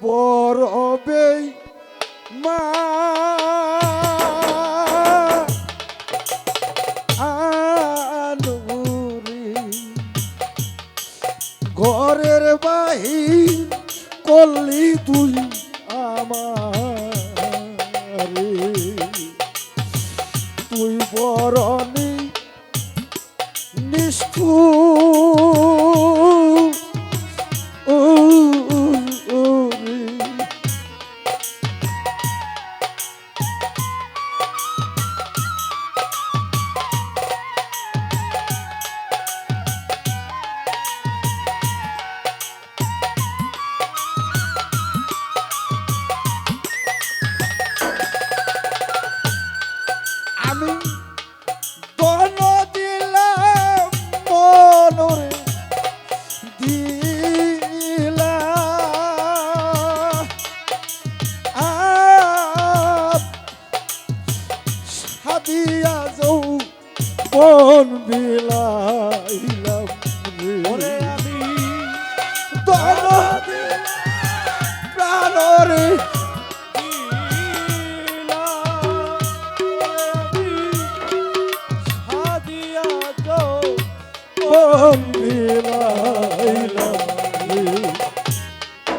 বড় বেই মা। ঘরের বাহি করলি তুই আমারে।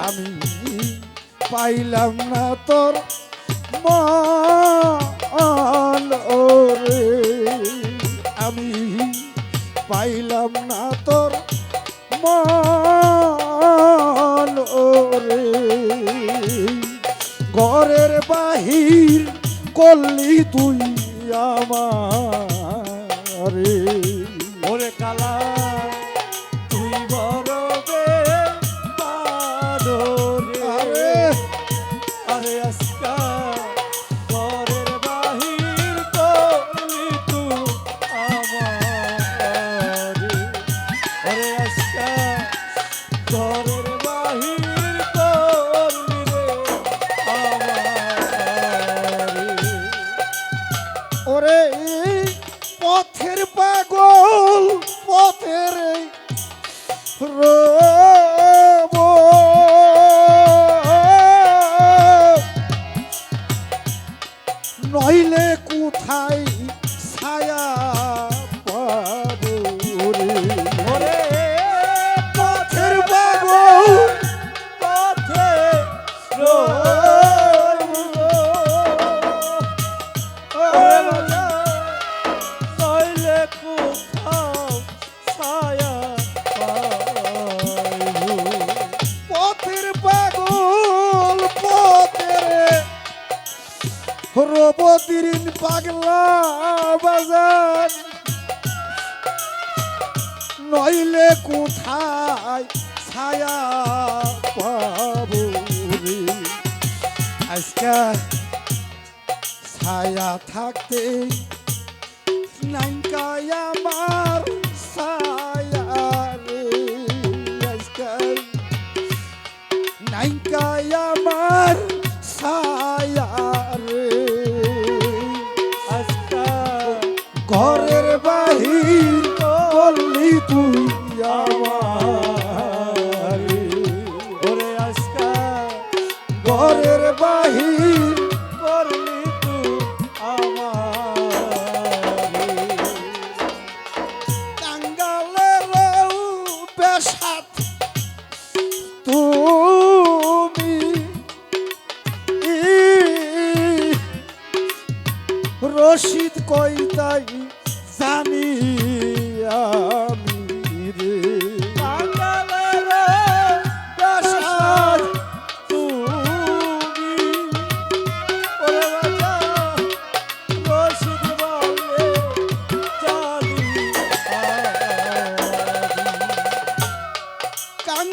আমি পাইলাম না তোর মান আমি পাইলাম না তোর মান ওরে ঘরের বাহির করলি তুই আমার। ওরে কালা তুই বড় পাদরে পথের পাগল, পথের রবতিরিন পাগলা বাজার। নইলে কোথায় ছায়া পাবো রে? আজকে ছায়া থাকতে নাইকায় আমার নাইকায় আমার ছায়া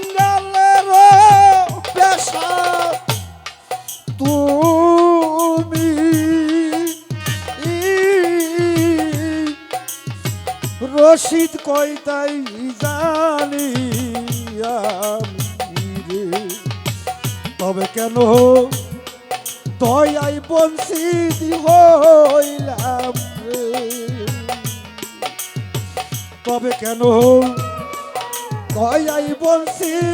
কাঙ্গালের বেশাত তুমি রশিদ কইতাই জানি আমি রে। তবে কেন দয়াই বঞ্চিত হইলাম তবে কেন দয়াই বঞ্চিত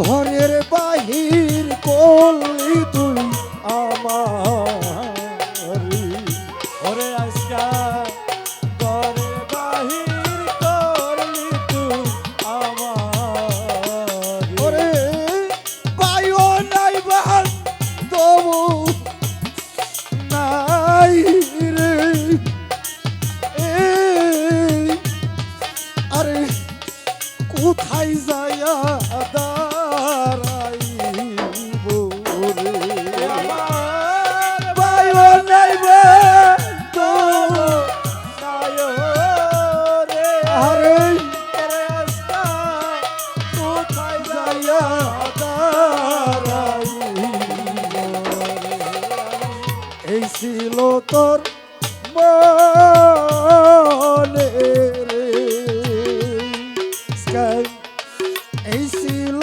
ঘরের বাহির করলি তুই আমার। ওরে আজকা ঘরে বাহির করলি তুই আমার। ওরে পাইও নাই বান তবু নাই রে। আরে কোথায় যায়া তোর মনে এই ছিল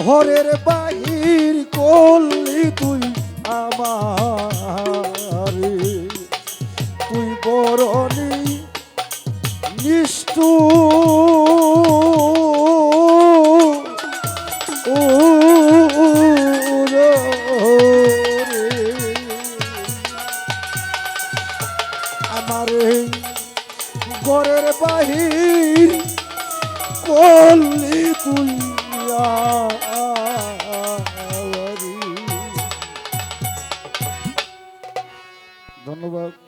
ঘরের বাহির করলি তুই আমার। তুই বরণি নিষ্ঠু আমার ঘরের বাহির করলি তুই ধন্যবাদ।